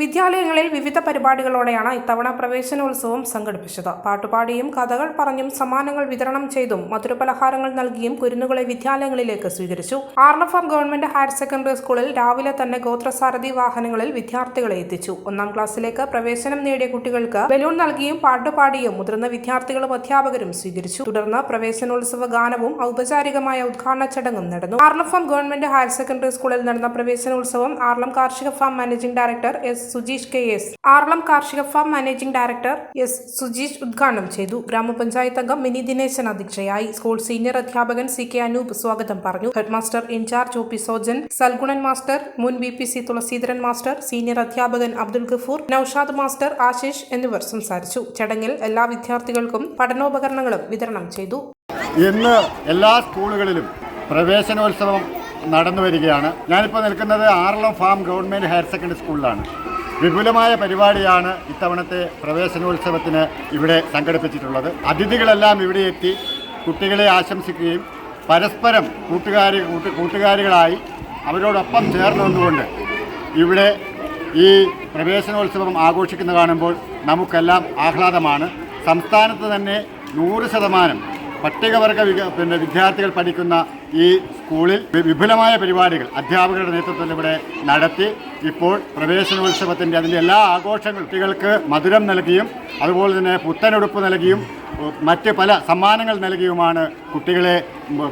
വിദ്യാലയങ്ങളിൽ വിവിധ പരിപാടികളോടെയാണ് ഇത്തവണ പ്രവേശനോത്സവം സംഘടിപ്പിച്ചത്. പാട്ടുപാടിയും കഥകൾ പറഞ്ഞും സമ്മാനങ്ങൾ വിതരണം ചെയ്തും മധുരപലഹാരങ്ങൾ നൽകിയും കുരുന്നുകളെ വിദ്യാലയങ്ങളിലേക്ക് സ്വീകരിച്ചു. ആർണഫാം ഗവൺമെന്റ് ഹയർ സെക്കൻഡറി സ്കൂളിൽ രാവിലെ തന്നെ ഗോത്രസാരഥി വാഹനങ്ങളിൽ വിദ്യാർത്ഥികളെ എത്തിച്ചു. ഒന്നാം ക്ലാസ്സിലേക്ക് പ്രവേശനം നേടിയ കുട്ടികൾക്ക് ബലൂൺ നൽകിയും പാട്ടുപാടിയും മുതിർന്ന വിദ്യാർത്ഥികളും അധ്യാപകരും സ്വീകരിച്ചു. തുടർന്ന് പ്രവേശനോത്സവ ഗാനവും ഔപചാരികമായ ഉദ്ഘാടന ചടങ്ങും നടന്നു. ആർലഫാം ഗവൺമെന്റ് ഹയർ സെക്കൻഡറി സ്കൂളിൽ നടന്ന പ്രവേശനോത്സവം ആർലം കാർഷിക farm managing director S. Sujeesh K S. Aralam കാർഷിക farm managing director S Sujeesh ഉദ്ഘാടനം ചെയ്തു. ഗ്രാമപഞ്ചായത്ത് അംഗം മിനി ദിനേശൻ അധ്യക്ഷയായി. സ്കൂൾ സീനിയർ അധ്യാപകൻ സി കെ അനൂപ് സ്വാഗതം പറഞ്ഞു. Headmaster in charge O P Sojan Salgunan master മുൻ B P C Thulaseedharan master senior അധ്യാപകൻ അബ്ദുൽ ഗഫൂർ നൌഷാദ് മാസ്റ്റർ ആശിഷ് എന്നിവർ സംസാരിച്ചു. ചടങ്ങിൽ എല്ലാ വിദ്യാർത്ഥികൾക്കും പഠനോപകരണങ്ങളും വിതരണം ചെയ്തു. ഇന്ന് എല്ലാ സ്കൂളുകളിലും പ്രവേശനോത്സവം നടന്നു വരികയാണ്. ഞാനിപ്പോൾ നിൽക്കുന്നത് Aralam farm government higher secondary സ്കൂളിലാണ്. വിപുലമായ പരിപാടിയാണ് ഇത്തവണത്തെ പ്രവേശനോത്സവത്തിന് ഇവിടെ സംഘടിപ്പിച്ചിട്ടുള്ളത്. അതിഥികളെല്ലാം ഇവിടെ എത്തി കുട്ടികളെ ആശംസിക്കുകയും പരസ്പരം കൂട്ടുകാരി കൂട്ട് കൂട്ടുകാരികളായി അവരോടൊപ്പം ചേർന്ന് വന്നുകൊണ്ട് ഇവിടെ ഈ പ്രവേശനോത്സവം ആഘോഷിക്കുന്ന കാണുമ്പോൾ നമുക്കെല്ലാം ആഹ്ലാദമാണ്. സംസ്ഥാനത്ത് തന്നെ നൂറ് ശതമാനം പട്ടികവർഗ പിന്നെ വിദ്യാർത്ഥികൾ പഠിക്കുന്ന ഈ സ്കൂളിൽ വിപുലമായ പരിപാടികൾ അധ്യാപകരുടെ നേതൃത്വത്തിൽ ഇവിടെ നടത്തി. ഇപ്പോൾ പ്രവേശനോത്സവത്തിന്റെ അതിന്റെ എല്ലാ ആഘോഷങ്ങളും കുട്ടികൾക്ക് മധുരം നൽകിയും അതുപോലെ തന്നെ പുത്തനുടുപ്പ് നൽകിയും മറ്റ് പല സമ്മാനങ്ങൾ നൽകിയുമാണ് കുട്ടികളെ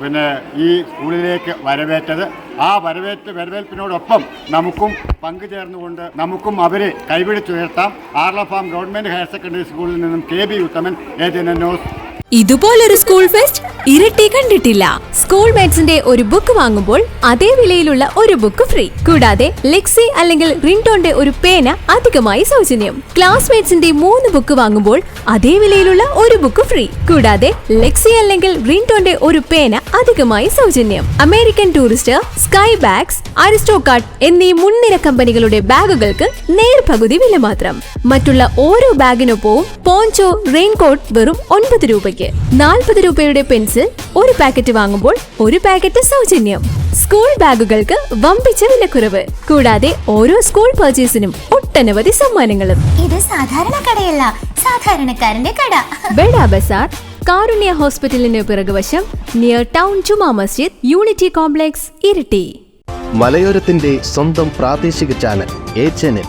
പിന്നെ ഈ സ്കൂളിലേക്ക് വരവേറ്റത്. ആ വരവേറ്റ് വരവേൽപ്പിനോടൊപ്പം നമുക്കും പങ്കുചേർന്നുകൊണ്ട് നമുക്കും അവരെ കൈപിടിച്ചുയർത്താം. ആർലഫാം ഗവൺമെന്റ് ഹയർ സെക്കൻഡറി സ്കൂളിൽ നിന്നും കെ ബി ഉത്തമൻ ഏജൻ ന്യൂസ് ഇതുപോലൊരു സ്കൂൾ ഫെസ്റ്റ് ഇരട്ടി കണ്ടിട്ടില്ല. സ്കൂൾ മേറ്റ്സിന്റെ ഒരു ബുക്ക് വാങ്ങുമ്പോൾ അതേ വിലയിലുള്ള ഒരു ബുക്ക് ഫ്രീ കൂടാതെ ലെക്സി അല്ലെങ്കിൽ റിൻടോന്റെ ഒരു പേന അധികമായി സൗജന്യം. ക്ലാസ്മേറ്റ്സിന്റെ മൂന്ന് ബുക്ക് വാങ്ങുമ്പോൾ അതേ വിലയിലുള്ള ഒരു ബുക്ക് ഫ്രീ കൂടാതെ ലെക്സി അല്ലെങ്കിൽ റിൻടോന്റെ ഒരു പേന അധികമായി സൗജന്യം. American Tourist Skybags Aristocrat എന്നീ മുൻനിര കമ്പനികളുടെ ബാഗുകൾക്ക് നേർപകുതി വില മാത്രം. മറ്റുള്ള ഓരോ ബാഗിനൊപ്പവും പോഞ്ചോ റെയിൻകോട്ട് വെറും ഒൻപത് രൂപയ്ക്ക്. നാൽപ്പത് രൂപയുടെ പെൻസിൽ ഒരു പാക്കറ്റ് വാങ്ങുമ്പോൾ ഒരു പാക്കറ്റ് സൗജന്യം. സ്കൂൾ ബാഗുകൾക്ക് വമ്പിച്ച വിലക്കുറവ്. കൂടാതെ ഓരോ സ്കൂൾ പർച്ചേസിനും ഒട്ടനവധി സമ്മാനങ്ങളും. ഇത് സാധാരണ കടയല്ല സാധാരണക്കാരന്റെ കട. ബെഡ ബസാർ കാരുണ്യ ഹോസ്പിറ്റലിന് പിറകുവശം near town Juma Masjid unity complex Iritty. മലയോരത്തിന്റെ സ്വന്തം പ്രാദേശിക ചാനൽ എ ചാനൽ